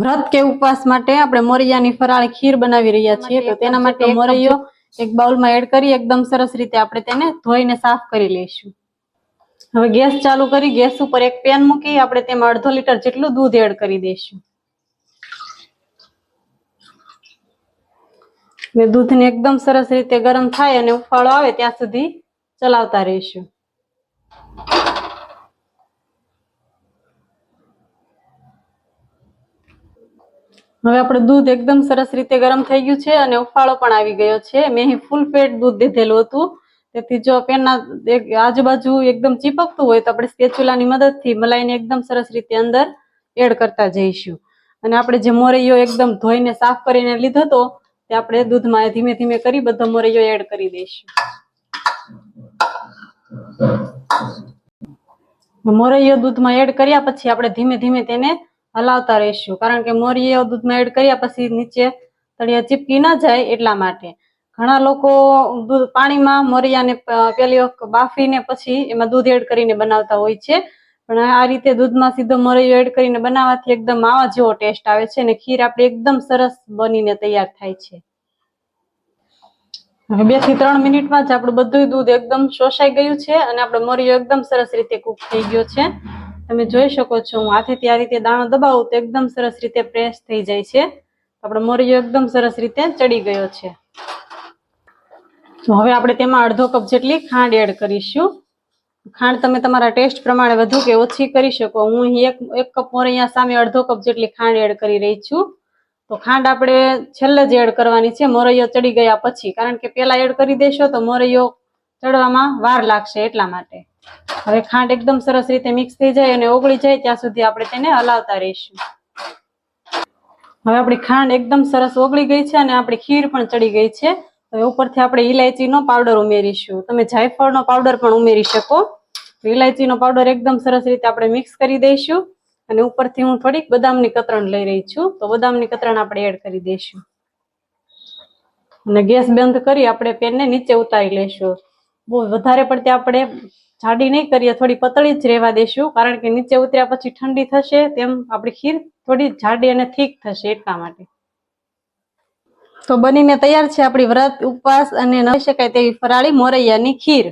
વ્રત કે ઉપવાસ માટે આપણે મોરૈયાની ફરાળ ખીર બનાવી રહ્યા છીએ. તો તેના માટે મોરૈયો એક બાઉલમાં એડ કરી એકદમ સરસ રીતે આપણે તેને ધોઈને સાફ કરી લઈશું. હવે ગેસ ચાલુ કરી ગેસ ઉપર એક પેન મૂકી આપણે તેમાં અડધો લીટર જેટલું દૂધ એડ કરી દઈશું. દૂધને એકદમ સરસ રીતે ગરમ થાય અને ઉફાળો આવે ત્યાં સુધી ચલાવતા રહીશું. હવે આપણે દૂધ એકદમ સરસ રીતે ગરમ થઈ ગયું છે અને ઉફાળો પણ આવી ગયો છે. મેં અહીં ફૂલ પેટ દૂધ દીધેલું હતું. તેથી જો પેનના આજુબાજુ એકદમ ચીપકતું હોય તો આપણે સ્પેચ્યુલાની મદદથી મલાઈને એકદમ સરસ રીતે અંદર એડ કરતા જઈશું. અને આપણે જે મોરૈયો એકદમ ધોઈને સાફ કરીને લીધો હતો, તે આપણે દૂધમાં ધીમે ધીમે કરી બધો મોરૈયો એડ કરી દઈશું. મોરૈયો દૂધમાં એડ કર્યા પછી આપણે ધીમે ધીમે તેને હલાવતા રહીશું. કારણ કે મોરીએ દૂધમાં એડ કર્યા પછી નીચે તળિયા ચીપકી ના જાય એટલા માટે. ઘણા લોકો દૂધ પાણીમાં મોરિયાને પેલી બાફીને પછી એમાં દૂધ એડ કરીને બનાવતા હોય છે. પણ આ રીતે દૂધમાં સીધો મોરૈયો એડ કરીને બનાવવાથી એકદમ માવા જેવો ટેસ્ટ આવે છે અને ખીર આપણે એકદમ સરસ બનીને તૈયાર થાય છે. હવે બેથી ત્રણ મિનિટમાં જ આપણું બધું દૂધ એકદમ શોષાઈ ગયું છે અને આપણો મોરિયો એકદમ સરસ રીતે કૂક થઈ ગયો છે. તમે જોઈ શકો છો, હું હાથેથી આ રીતે દાણો દબાવું તો એકદમ સરસ રીતે પ્રેસ થઈ જાય છે. આપણો મોરિયો એકદમ સરસ રીતે ચડી ગયો છે. તો હવે આપણે તેમાં અડધો કપ જેટલી ખાંડ એડ કરીશું. ખાંડ તમે તમારા ટેસ્ટ પ્રમાણે વધુ કે ઓછી કરી શકો. હું એક એક કપ મોરૈયા સામે અડધો કપ જેટલી ખાંડ એડ કરી રહી છું. તો ખાંડ આપણે છેલ્લે જ એડ કરવાની છે. મોરૈયો ચડી ગયા પછી. કારણ કે પહેલા એડ કરી દેશો તો મોરૈયો ચડવામાં વાર લાગશે એટલા માટે. હવે ખાંડ એકદમ સરસ રીતે મિક્સ થઈ જાય અને ઓગળી જાય ત્યાં સુધી આપણે તેને હલાવતા રહીશું. હવે આપણી ખાંડ એકદમ સરસ ઓગળી ગઈ છે અને આપણી ખીર પણ ચડી ગઈ છે. હવે ઉપરથી આપણે ઇલાયચીનો પાવડર ઉમેરીશું. તમે જાયફળનો પાવડર પણ ઉમેરી શકો. ઈલાયચીનો પાવડર એકદમ સરસ રીતે આપણે મિક્સ કરી દઈશું. અને ઉપરથી હું થોડીક બદામની કતરણ લઈ રહી છું. તો બદામની કતરણ આપણે એડ કરી દઈશું. અને ગેસ બંધ કરી આપણે પેનને નીચે ઉતારી લઈશું. બહુ વધારે પડતી આપણે જાડી નહીં કરીએ, થોડી પતળી જ રહેવા દેશું. કારણ કે નીચે ઉતર્યા પછી ઠંડી થશે, તેમ આપણી ખીર થોડી જાડી અને થીક થશે એટલા માટે. તો બનીને તૈયાર છે આપણી વ્રત, ઉપવાસ અને ન શકાય તેવી ફરાળી મોરૈયાની ખીર.